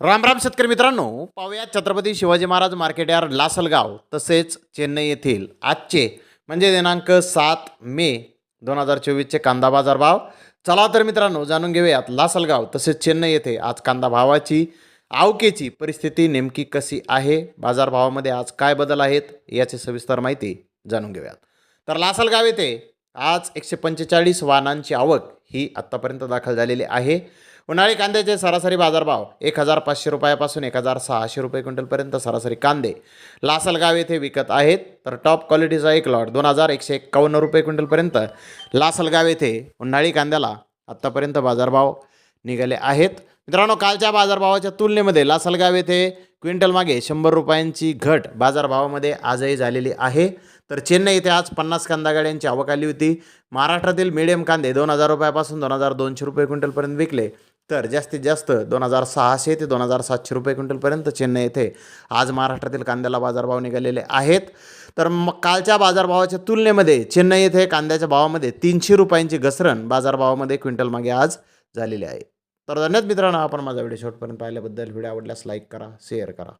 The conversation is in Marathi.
राम राम शेतकरी मित्रांनो. पाहूया छत्रपती शिवाजी महाराज मार्केट यार्ड लासलगाव तसेच चेन्नई येथील आजचे म्हणजे दिनांक सात मे दोन हजार चोवीसचे कांदा बाजार भाव. चला तर मित्रांनो जाणून घेऊयात लासलगाव तसेच चेन्नई येथे आज कांदा भावाची आवकेची परिस्थिती नेमकी कशी आहे बाजारभावामध्ये आज काय बदल आहेत याची सविस्तर माहिती जाणून घेऊयात. तर लासलगाव येथे आज एकशे पंचेचाळीस वाहनांची आवक ही आत्तापर्यंत दाखल झालेली आहे. उन्हाळी कांद्याचे सरासरी बाजारभाव एक हजार पाचशे रुपयापासून एक हजार सहाशे रुपये क्विंटलपर्यंत सरासरी कांदे. लासलगाव येथे विकत आहेत तर टॉप क्वालिटीचा एक लॉट दोन हजार एकशे एक्कावन्न रुपये क्विंटलपर्यंत. लासलगाव येथे उन्हाळी कांद्याला आत्तापर्यंत बाजारभाव निघाले आहेत. मित्रांनो कालच्या बाजारभावाच्या तुलनेमध्ये लासलगाव येथे क्विंटल मागे शंभर रुपयांची घट बाजारभावामध्ये आजही झालेली आहे. तर चेन्नई येथे आज पन्नास कांदा गाड्यांची आवक आली होती. महाराष्ट्रातील मिडियम कांदे दोन हजार रुपयापासून दोन हजार दोनशे रुपये क्विंटलपर्यंत विकले. तर जास्तीत जास्त दोन हजार सहाशे ते दोन हजार सातशे रुपये क्विंटलपर्यंत चेन्नई येथे आज महाराष्ट्रातील कांद्याला बाजारभाव निघालेले आहेत. तर मग कालच्या बाजारभावाच्या तुलनेमध्ये चेन्नई येथे कांद्याच्या भावामध्ये तीनशे रुपयांची घसरण बाजारभावामध्ये क्विंटल मागे आज झालेली आहे. तर धन्यवाद मित्रांनो आपण माझा व्हिडिओ शेवटपर्यंत पाहिल्याबद्दल. व्हिडिओ आवडल्यास लाईक करा शेअर करा.